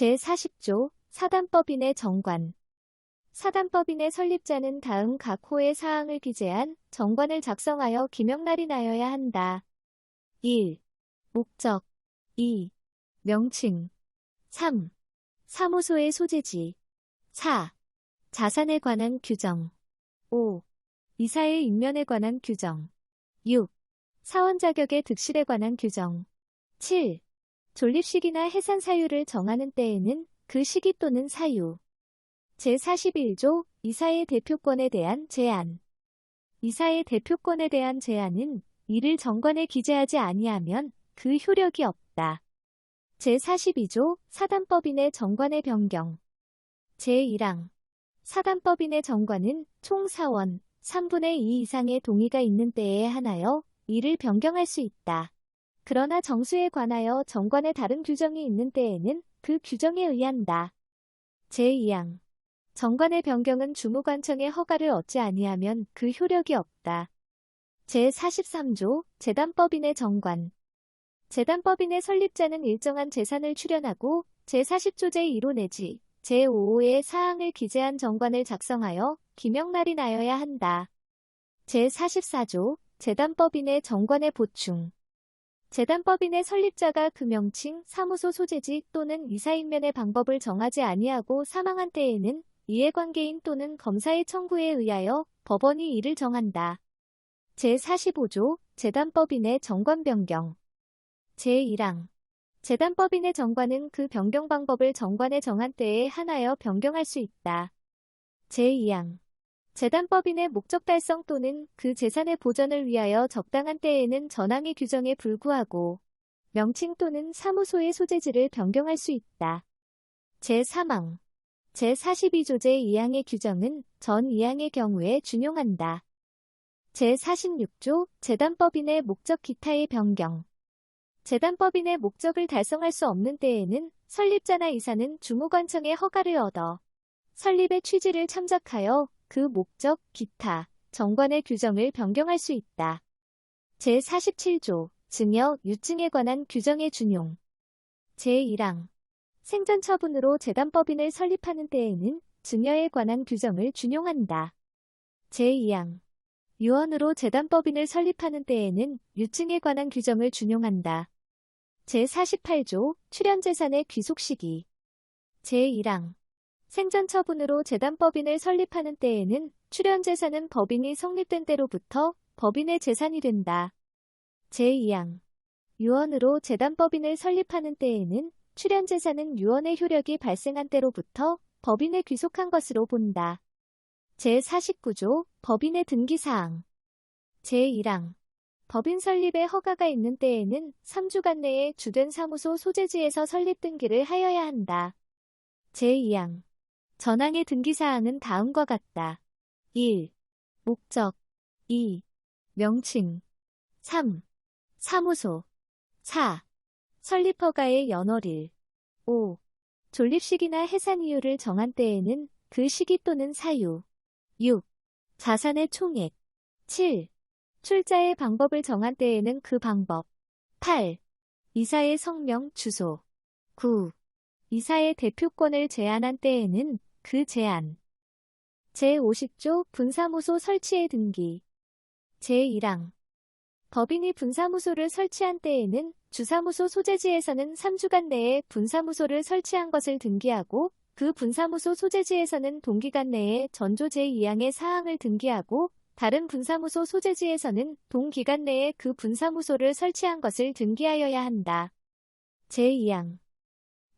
제40조 사단법인의 정관 사단법인의 설립자는 다음 각 호의 사항을 기재한 정관을 작성하여 기명날이 나여야 한다. 1. 목적 2. 명칭 3. 사무소의 소재지 4. 자산에 관한 규정 5. 이사의 인면에 관한 규정 6. 사원 자격의 득실에 관한 규정 7. 존립식이나 해산 사유를 정하는 때에는 그 시기 또는 사유 제41조 이사의 대표권에 대한 제한 이사의 대표권에 대한 제한은 이를 정관에 기재하지 아니하면 그 효력이 없다. 제42조 사단법인의 정관의 변경 제1항 사단법인의 정관은 총 사원 3분의 2 이상의 동의가 있는 때에 한하여 이를 변경할 수 있다. 그러나 정수에 관하여 정관에 다른 규정이 있는 때에는 그 규정에 의한다. 제2항 정관의 변경은 주무관청의 허가를 얻지 아니하면 그 효력이 없다. 제43조 재단법인의 정관 재단법인의 설립자는 일정한 재산을 출연하고 제40조 제1호 내지 제5호의 사항을 기재한 정관을 작성하여 기명날이 나여야 한다. 제44조 재단법인의 정관의 보충 재단법인의 설립자가 그 명칭, 사무소 소재지 또는 이사인면의 방법을 정하지 아니하고 사망한 때에는 이해관계인 또는 검사의 청구에 의하여 법원이 이를 정한다. 제45조 재단법인의 정관 변경 제1항 재단법인의 정관은 그 변경 방법을 정관에 정한 때에 한하여 변경할 수 있다. 제2항 재단법인의 목적 달성 또는 그 재산의 보전을 위하여 적당한 때에는 전항의 규정에 불구하고 명칭 또는 사무소의 소재지를 변경할 수 있다. 제3항 제42조 제2항의 규정은 전 2항의 경우에 준용한다. 제46조 재단법인의 목적 기타의 변경 재단법인의 목적을 달성할 수 없는 때에는 설립자나 이사는 주무관청의 허가를 얻어 설립의 취지를 참작하여 그 목적, 기타, 정관의 규정을 변경할 수 있다. 제47조 증여, 유증에 관한 규정의 준용 제1항 생전 처분으로 재단법인을 설립하는 때에는 증여에 관한 규정을 준용한다. 제2항 유언으로 재단법인을 설립하는 때에는 유증에 관한 규정을 준용한다. 제48조 출연재산의 귀속 시기 제1항 생전 처분으로 재단법인을 설립하는 때에는 출연 재산은 법인이 성립된 때로부터 법인의 재산이 된다. 제2항 유언으로 재단법인을 설립하는 때에는 출연 재산은 유언의 효력이 발생한 때로부터 법인에 귀속한 것으로 본다. 제49조 법인의 등기사항 제1항 법인 설립에 허가가 있는 때에는 3주간 내에 주된 사무소 소재지에서 설립 등기를 하여야 한다. 제2항 전항의 등기사항은 다음과 같다. 1. 목적 2. 명칭 3. 사무소 4. 설립허가의 연월일 5. 존립식이나 해산 이유를 정한 때에는 그 시기 또는 사유 6. 자산의 총액 7. 출자의 방법을 정한 때에는 그 방법 8. 이사의 성명, 주소 9. 이사의 대표권을 제한한 때에는 그 제한. 제50조 분사무소 설치의 등기. 제1항. 법인이 분사무소를 설치한 때에는 주사무소 소재지에서는 3주간 내에 분사무소를 설치한 것을 등기하고 그 분사무소 소재지에서는 동기간 내에 전조 제2항의 사항을 등기하고 다른 분사무소 소재지에서는 동기간 내에 그 분사무소를 설치한 것을 등기하여야 한다. 제2항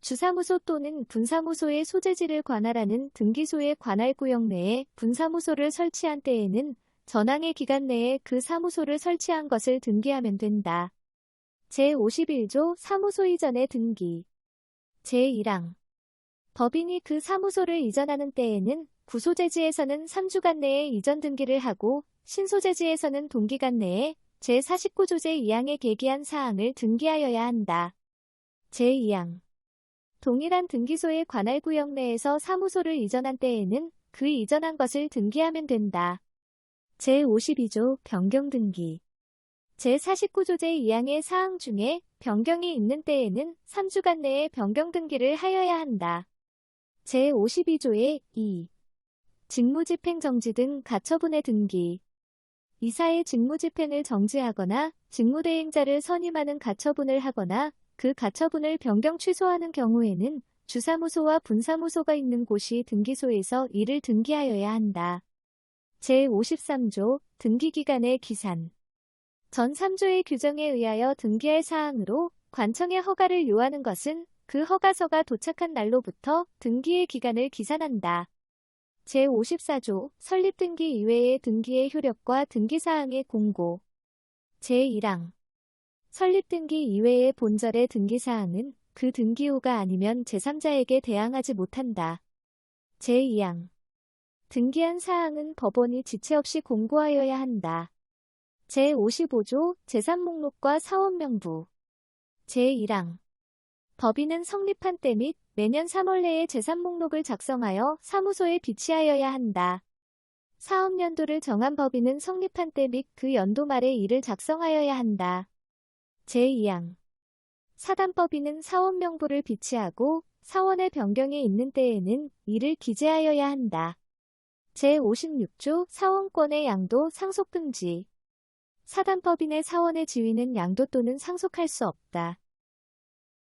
주사무소 또는 분사무소의 소재지를 관할하는 등기소의 관할 구역 내에 분사무소를 설치한 때에는 전항의 기간 내에 그 사무소를 설치한 것을 등기하면 된다. 제51조 사무소 이전의 등기 제1항 법인이 그 사무소를 이전하는 때에는 구소재지에서는 3주간 내에 이전 등기를 하고 신소재지에서는 동기간 내에 제49조 제 2항에 계기한 사항을 등기하여야 한다. 제2항 동일한 등기소의 관할 구역 내에서 사무소를 이전한 때에는 그 이전한 것을 등기하면 된다. 제52조 변경 등기 제49조 제2항의 사항 중에 변경이 있는 때에는 3주간 내에 변경 등기를 하여야 한다. 제52조의 2. 직무집행 정지 등 가처분의 등기. 이사의 직무집행을 정지하거나 직무대행자를 선임하는 가처분을 하거나 그 가처분을 변경 취소하는 경우에는 주사무소와 분사무소가 있는 곳이 등기소에서 이를 등기하여야 한다. 제53조 등기기간의 기산 전 3조의 규정에 의하여 등기할 사항으로 관청의 허가를 요하는 것은 그 허가서가 도착한 날로부터 등기의 기간을 기산한다. 제54조 설립 등기 이외의 등기의 효력과 등기 사항의 공고 제1항 설립 등기 이외의 본절의 등기 사항은 그 등기호가 아니면 제3자에게 대항하지 못한다. 제2항 등기한 사항은 법원이 지체 없이 공고하여야 한다. 제55조 제3목록과 사원명부 제1항 법인은 성립한 때 및 매년 3월 내에 제3목록을 작성하여 사무소에 비치하여야 한다. 사업연도를 정한 법인은 성립한 때 및 그 연도 말에 이를 작성하여야 한다. 제2항 사단법인은 사원 명부를 비치하고 사원의 변경이 있는 때에는 이를 기재하여야 한다. 제56조 사원권의 양도 상속 금지 사단법인의 사원의 지위는 양도 또는 상속할 수 없다.